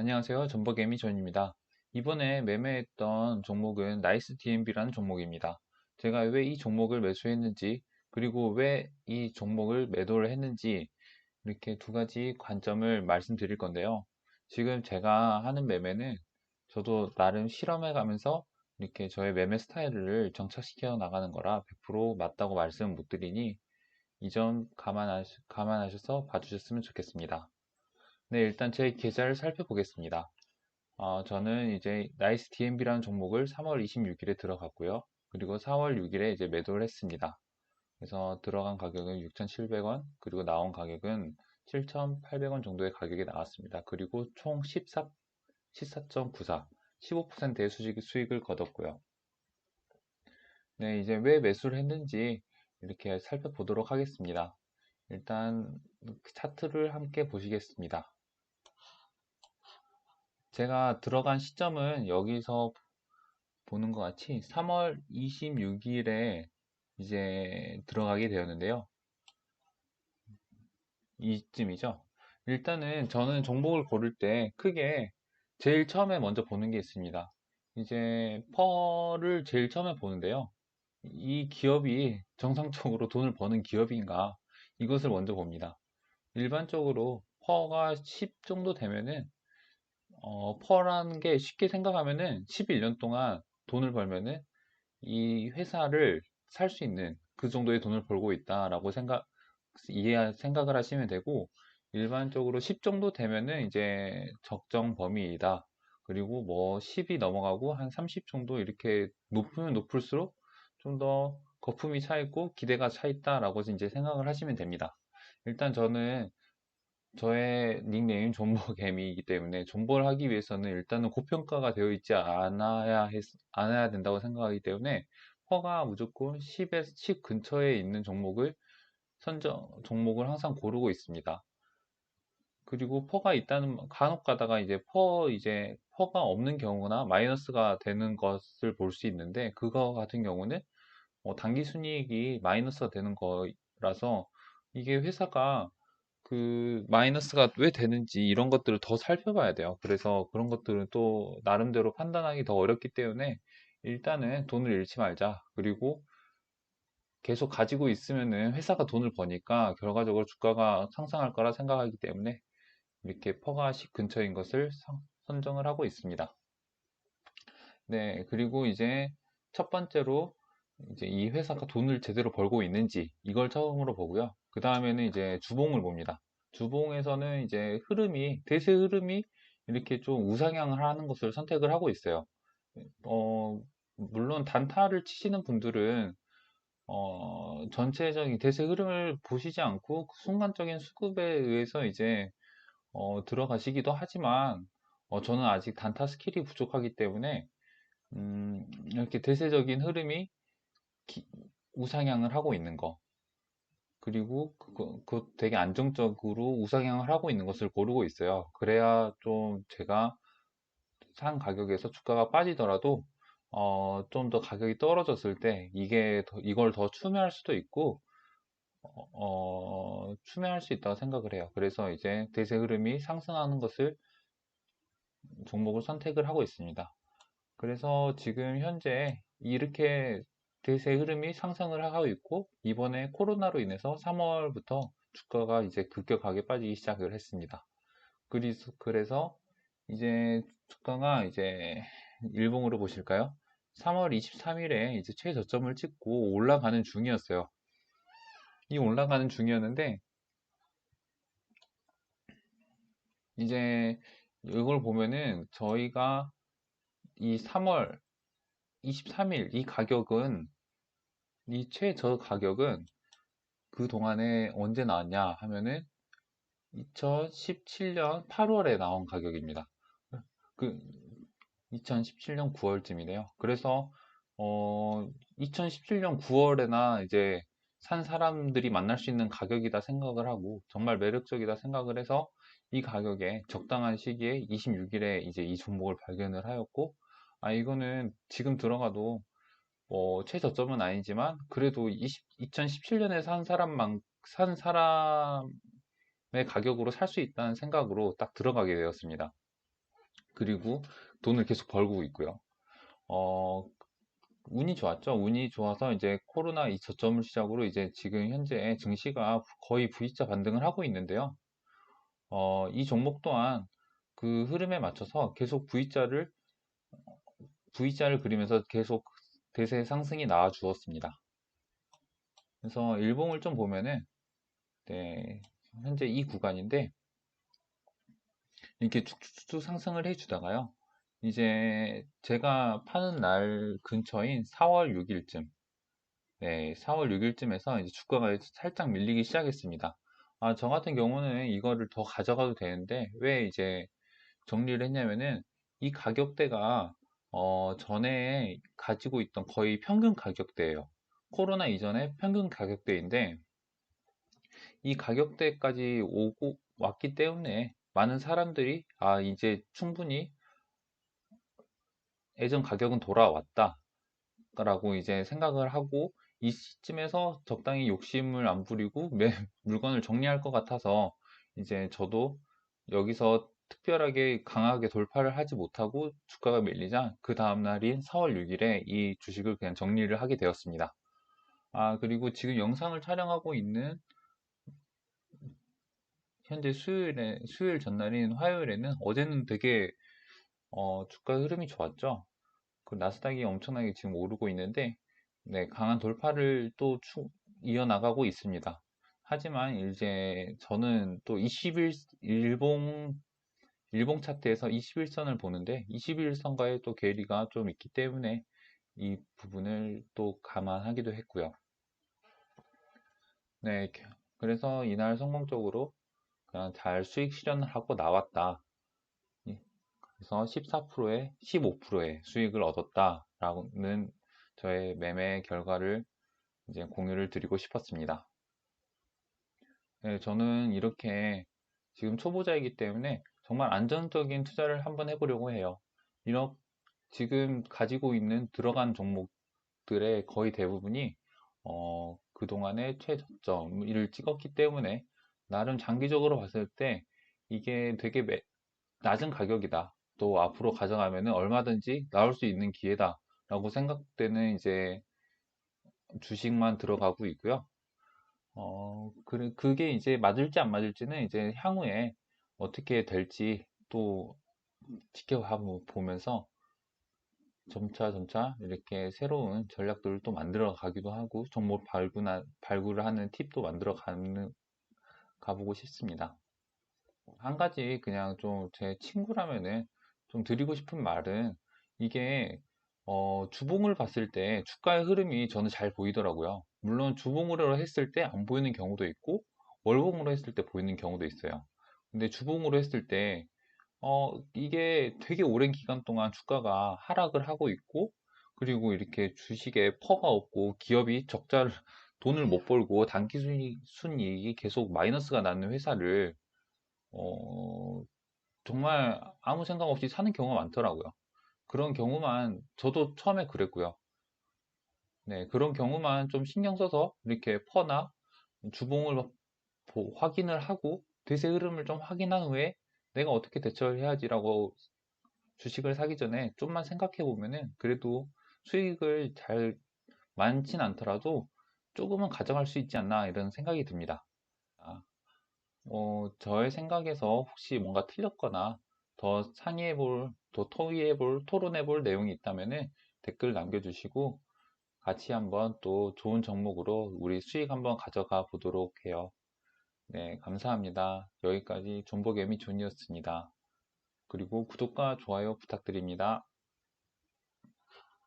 안녕하세요. 전버개미 전입니다. 이번에 매매했던 종목은 나이스 DMB라는 종목입니다. 제가 왜 이 종목을 매수했는지, 그리고 왜 이 종목을 매도를 했는지, 이렇게 두 가지 관점을 말씀드릴 건데요. 지금 제가 하는 매매는 저도 나름 실험해 가면서 이렇게 저의 매매 스타일을 정착시켜 나가는 거라 100% 맞다고 말씀 못 드리니 이 점 감안하셔서 봐주셨으면 좋겠습니다. 네, 일단 제 계좌를 살펴보겠습니다. 어, 저는 이제 나이스 DMB라는 종목을 3월 26일에 들어갔고요. 그리고 4월 6일에 이제 매도를 했습니다. 그래서 들어간 가격은 6,700원, 그리고 나온 가격은 7,800원 정도의 가격이 나왔습니다. 그리고 총 14, 14.94, 15%의 수익, 수익을 거뒀고요. 네, 이제 왜 매수를 했는지 이렇게 살펴보도록 하겠습니다. 일단 차트를 함께 보시겠습니다. 제가 들어간 시점은 여기서 보는 것 같이 3월 26일에 이제 들어가게 되었는데요. 이쯤이죠. 일단은 저는 종목을 고를 때 크게 제일 처음에 먼저 보는 게 있습니다. 이제 퍼를 제일 처음에 보는데요. 이 기업이 정상적으로 돈을 버는 기업인가 이것을 먼저 봅니다. 일반적으로 퍼가 10 정도 되면은 어, 퍼라는 게 쉽게 생각하면은 11년 동안 돈을 벌면은 이 회사를 살 수 있는 그 정도의 돈을 벌고 있다라고 생각 이해 생각을 하시면 되고 일반적으로 10 정도 되면은 이제 적정 범위이다. 그리고 뭐 10이 넘어가고 한 30 정도 이렇게 높으면 높을수록 좀 더 거품이 차 있고 기대가 차 있다라고 이제 생각을 하시면 됩니다. 일단 저는 저의 닉네임 존버개미이기 때문에 존버를 하기 위해서는 일단은 고평가가 되어 있지 않아야 했, 않아야 된다고 생각하기 때문에 퍼가 무조건 10에 10 근처에 있는 종목을 선정 종목을 항상 고르고 있습니다. 그리고 퍼가 있다는 간혹 가다가 이제 퍼 이제 퍼가 없는 경우나 마이너스가 되는 것을 볼 수 있는데 그거 같은 경우는 뭐 단기 순이익이 마이너스가 되는 거라서 이게 회사가 그 마이너스가 왜 되는지 이런 것들을 더 살펴봐야 돼요. 그래서 그런 것들은 또 나름대로 판단하기 더 어렵기 때문에 일단은 돈을 잃지 말자. 그리고 계속 가지고 있으면은 회사가 돈을 버니까 결과적으로 주가가 상승할 거라 생각하기 때문에 이렇게 퍼가식 근처인 것을 선정을 하고 있습니다. 네, 그리고 이제 첫 번째로 이제 이 회사가 돈을 제대로 벌고 있는지 이걸 처음으로 보고요. 그 다음에는 이제 주봉을 봅니다. 주봉에서는 이제 흐름이, 대세 흐름이 이렇게 좀 우상향을 하는 것을 선택을 하고 있어요. 어, 물론 단타를 치시는 분들은 어, 전체적인 대세 흐름을 보시지 않고 그 순간적인 수급에 의해서 이제 어, 들어가시기도 하지만 어, 저는 아직 단타 스킬이 부족하기 때문에 음, 이렇게 대세적인 흐름이 기, 우상향을 하고 있는 거 그리고 그, 그 되게 안정적으로 우상향을 하고 있는 것을 고르고 있어요. 그래야 좀 제가 산 가격에서 주가가 빠지더라도 어, 좀 더 가격이 떨어졌을 때 이게 더, 이걸 더 추매할 수도 있고 어, 어, 추매할 수 있다고 생각을 해요. 그래서 이제 대세 흐름이 상승하는 것을 종목을 선택을 하고 있습니다. 그래서 지금 현재 이렇게 대세 흐름이 상승을 하고 있고 이번에 코로나로 인해서 3월부터 주가가 이제 급격하게 빠지기 시작을 했습니다. 그래서, 이제 주가가 이제 일봉으로 보실까요? 3월 23일에 이제 최저점을 찍고 올라가는 중이었어요. 이 올라가는 중이었는데 이제 이걸 보면은 저희가 이 3월 23일 이 가격은 이 최저 가격은 그 동안에 언제 나왔냐 하면은 2017년 8월에 나온 가격입니다. 그 2017년 9월쯤이네요. 그래서 어 2017년 9월에나 이제 산 사람들이 만날 수 있는 가격이다 생각을 하고 정말 매력적이다 생각을 해서 이 가격에 적당한 시기에 26일에 이제 이 종목을 발견을 하였고 아, 이거는 지금 들어가도 뭐 최저점은 아니지만 그래도 20, 2017년에 산 사람만 산 사람의 가격으로 살 수 있다는 생각으로 딱 들어가게 되었습니다. 그리고 돈을 계속 벌고 있고요. 어, 운이 좋았죠. 운이 좋아서 이제 코로나 이 저점을 시작으로 이제 지금 현재 증시가 거의 V자 반등을 하고 있는데요. 어, 이 종목 또한 그 흐름에 맞춰서 계속 V자를 V자를 그리면서 계속 대세 상승이 나와 주었습니다. 그래서 일봉을 좀 보면은 네, 현재 이 구간인데 이렇게 쭉쭉쭉 상승을 해주다가요. 이제 제가 파는 날 근처인 4월 6일쯤, 네, 4월 6일쯤에서 이제 주가가 살짝 밀리기 시작했습니다. 아, 저 같은 경우는 이거를 더 가져가도 되는데 왜 이제 정리를 했냐면은 이 가격대가 어, 전에 가지고 있던 거의 평균 가격대예요. 코로나 이전에 평균 가격대인데 이 가격대까지 오고 왔기 때문에 많은 사람들이 아 이제 충분히 예전 가격은 돌아왔다 라고 이제 생각을 하고 이 시점에서 적당히 욕심을 안 부리고 매 물건을 정리할 것 같아서 이제 저도 여기서 특별하게 강하게 돌파를 하지 못하고 주가가 밀리자 그 다음 날인 4월 6일에 이 주식을 그냥 정리를 하게 되었습니다. 아 그리고 지금 영상을 촬영하고 있는 현재 수요일에 수요일 전날인 화요일에는 어제는 되게 어, 주가 흐름이 좋았죠. 그 나스닥이 엄청나게 지금 오르고 있는데 네, 강한 돌파를 또 추, 이어나가고 있습니다. 하지만 이제 저는 또 21, 일봉, 일봉 차트에서 21선을 보는데 21선과의 또 괴리가 좀 있기 때문에 이 부분을 또 감안하기도 했고요. 네, 그래서 이날 성공적으로 그냥 잘 수익 실현을 하고 나왔다. 그래서 14%에 15%의 수익을 얻었다라는 저의 매매 결과를 이제 공유를 드리고 싶었습니다. 네, 저는 이렇게 지금 초보자이기 때문에 정말 안정적인 투자를 한번 해보려고 해요. 이렇게 지금 가지고 있는 들어간 종목들의 거의 대부분이 어, 그동안의 최저점을 찍었기 때문에 나름 장기적으로 봤을 때 이게 되게 매, 낮은 가격이다. 또 앞으로 가져가면 얼마든지 나올 수 있는 기회다. 라고 생각되는 이제 주식만 들어가고 있고요. 어, 그, 그게 이제 맞을지 안 맞을지는 이제 향후에 어떻게 될지 또 지켜보면서 점차 점차 이렇게 새로운 전략들을 또 만들어 가기도 하고 정보 발굴, 발굴을 하는 팁도 만들어 가는 가보고 싶습니다. 한 가지 그냥 좀 제 친구라면은 좀 드리고 싶은 말은 이게 어, 주봉을 봤을 때 주가의 흐름이 저는 잘 보이더라고요. 물론 주봉으로 했을 때 안 보이는 경우도 있고 월봉으로 했을 때 보이는 경우도 있어요. 근데 주봉으로 했을 때 어, 이게 되게 오랜 기간 동안 주가가 하락을 하고 있고 그리고 이렇게 주식에 퍼가 없고 기업이 적자를 돈을 못 벌고 단기 순이익, 순이익이 계속 마이너스가 나는 회사를 어, 정말 아무 생각 없이 사는 경우가 많더라고요. 그런 경우만 저도 처음에 그랬고요. 네, 그런 경우만 좀 신경 써서 이렇게 퍼나 주봉을 확인을 하고 대세 흐름을 좀 확인한 후에 내가 어떻게 대처를 해야지라고 주식을 사기 전에 좀만 생각해 보면은 그래도 수익을 잘 많진 않더라도 조금은 가져갈 수 있지 않나 이런 생각이 듭니다. 아, 어, 저의 생각에서 혹시 뭔가 틀렸거나 더 상의해 볼, 더 토의해 볼, 토론해 볼 내용이 있다면 댓글 남겨주시고 같이 한번 또 좋은 종목으로 우리 수익 한번 가져가 보도록 해요. 네, 감사합니다. 여기까지 존버개미 존이었습니다. 그리고 구독과 좋아요 부탁드립니다.